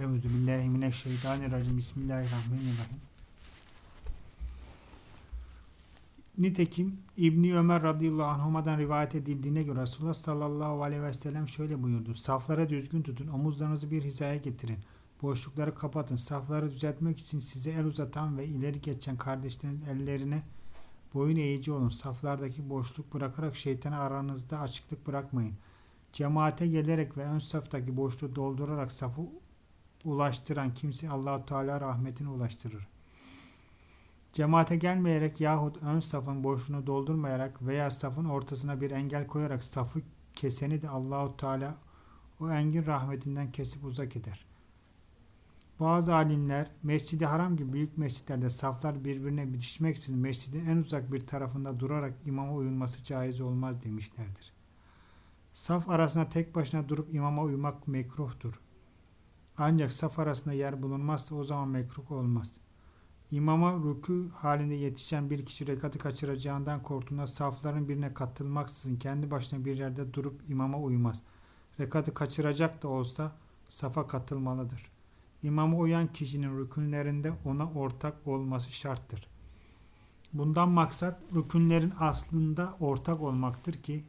Euzu billahi mineşşeytanirracim. Bismillahirrahmanirrahim. Nitekim İbni Ömer radıyallahu anhuma'dan rivayet edildiğine göre Resulullah sallallahu aleyhi ve sellem şöyle buyurdu. Saflara düzgün tutun, omuzlarınızı bir hizaya getirin. Boşlukları kapatın. Safları düzeltmek için size el uzatan ve ileri geçen kardeşlerin ellerine boyun eğici olun. Saflardaki boşluk bırakarak şeytana aranızda açıklık bırakmayın. Cemaate gelerek ve ön saftaki boşluğu doldurarak safı ulaştıran kimse Allahu Teala rahmetine ulaştırır. Cemaate gelmeyerek yahut ön safın boşluğunu doldurmayarak veya safın ortasına bir engel koyarak safı keseni de Allahu Teala o engin rahmetinden kesip uzak eder. Bazı alimler Mescid-i Haram gibi büyük mescitlerde saflar birbirine bitişmeksizin mescidin en uzak bir tarafında durarak imama uyulması caiz olmaz demişlerdir. Saf arasında tek başına durup imama uymak mekruhtur. Ancak saf arasında yer bulunmazsa o zaman mekruh olmaz. İmama rükû halinde yetişen bir kişi rekatı kaçıracağından korktuğunda safların birine katılmaksızın kendi başına bir yerde durup imama uymaz. Rekatı kaçıracak da olsa safa katılmalıdır. İmama uyan kişinin rükünlerinde ona ortak olması şarttır. Bundan maksat rükünlerin aslında ortak olmaktır ki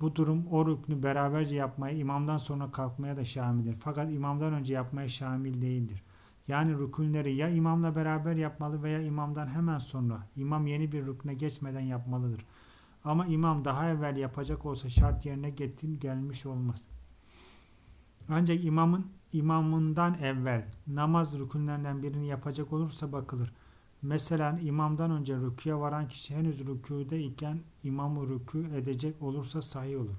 bu durum o rüknü beraberce yapmaya imamdan sonra kalkmaya da şamildir. Fakat imamdan önce yapmaya şamil değildir. Yani rükünleri ya imamla beraber yapmalı veya imamdan hemen sonra imam yeni bir rükne geçmeden yapmalıdır. Ama imam daha evvel yapacak olsa şart yerine getir gelmiş olmaz. Ancak imamın imamından evvel namaz rükünlerinden birini yapacak olursa bakılır. Mesela imamdan önce rüküye varan kişi henüz rükûde iken imamı rükû edecek olursa sahih olur.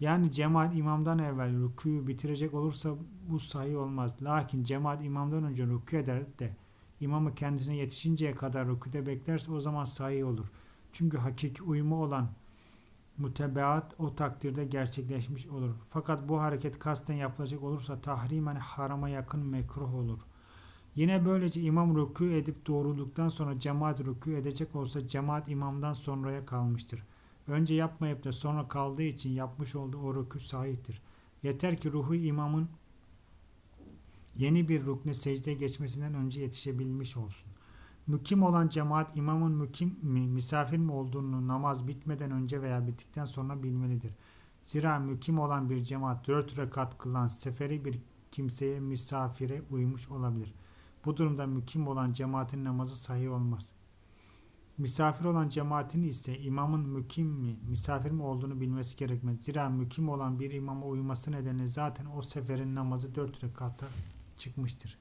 Yani cemaat imamdan evvel rükûyu bitirecek olursa bu sahih olmaz. Lakin cemaat imamdan önce rükû eder de imamı kendisine yetişinceye kadar rükûde beklerse o zaman sahih olur. Çünkü hakiki uyumu olan mutebeat o takdirde gerçekleşmiş olur. Fakat bu hareket kasten yapılacak olursa tahrimen harama yakın mekruh olur. Yine böylece imam rükû edip doğrulduktan sonra cemaat rükû edecek olsa cemaat imamdan sonraya kalmıştır. Önce yapmayıp da sonra kaldığı için yapmış olduğu o rükû sahiptir. Yeter ki ruhu imamın yeni bir rukne secdeye geçmesinden önce yetişebilmiş olsun. Mükim olan cemaat imamın mükim mi, misafir mi olduğunu namaz bitmeden önce veya bittikten sonra bilmelidir. Zira mükim olan bir cemaat dört rekat kılan seferi bir kimseye misafire uymuş olabilir. Bu durumda mükim olan cemaatin namazı sahih olmaz. Misafir olan cemaatin ise imamın mükim mi, misafir mi olduğunu bilmesi gerekmez. Zira mükim olan bir imama uyması nedeniyle zaten o seferin namazı dört rekata çıkmıştır.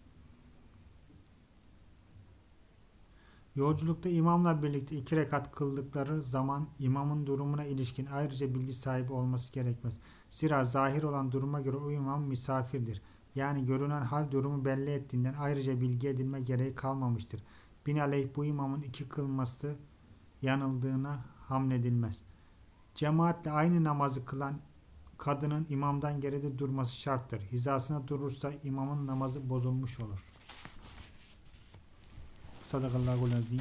Yolculukta imamla birlikte iki rekat kıldıkları zaman imamın durumuna ilişkin ayrıca bilgi sahibi olması gerekmez. Zira zahir olan duruma göre o imam misafirdir. Yani görünen hal durumu belli ettiğinden ayrıca bilgi edinme gereği kalmamıştır. Binaenaleyh bu imamın iki kılması yanıldığına hamledilmez. Cemaatle aynı namazı kılan kadının imamdan geride durması şarttır. Hizasına durursa imamın namazı bozulmuş olur. Sadakallahu azim.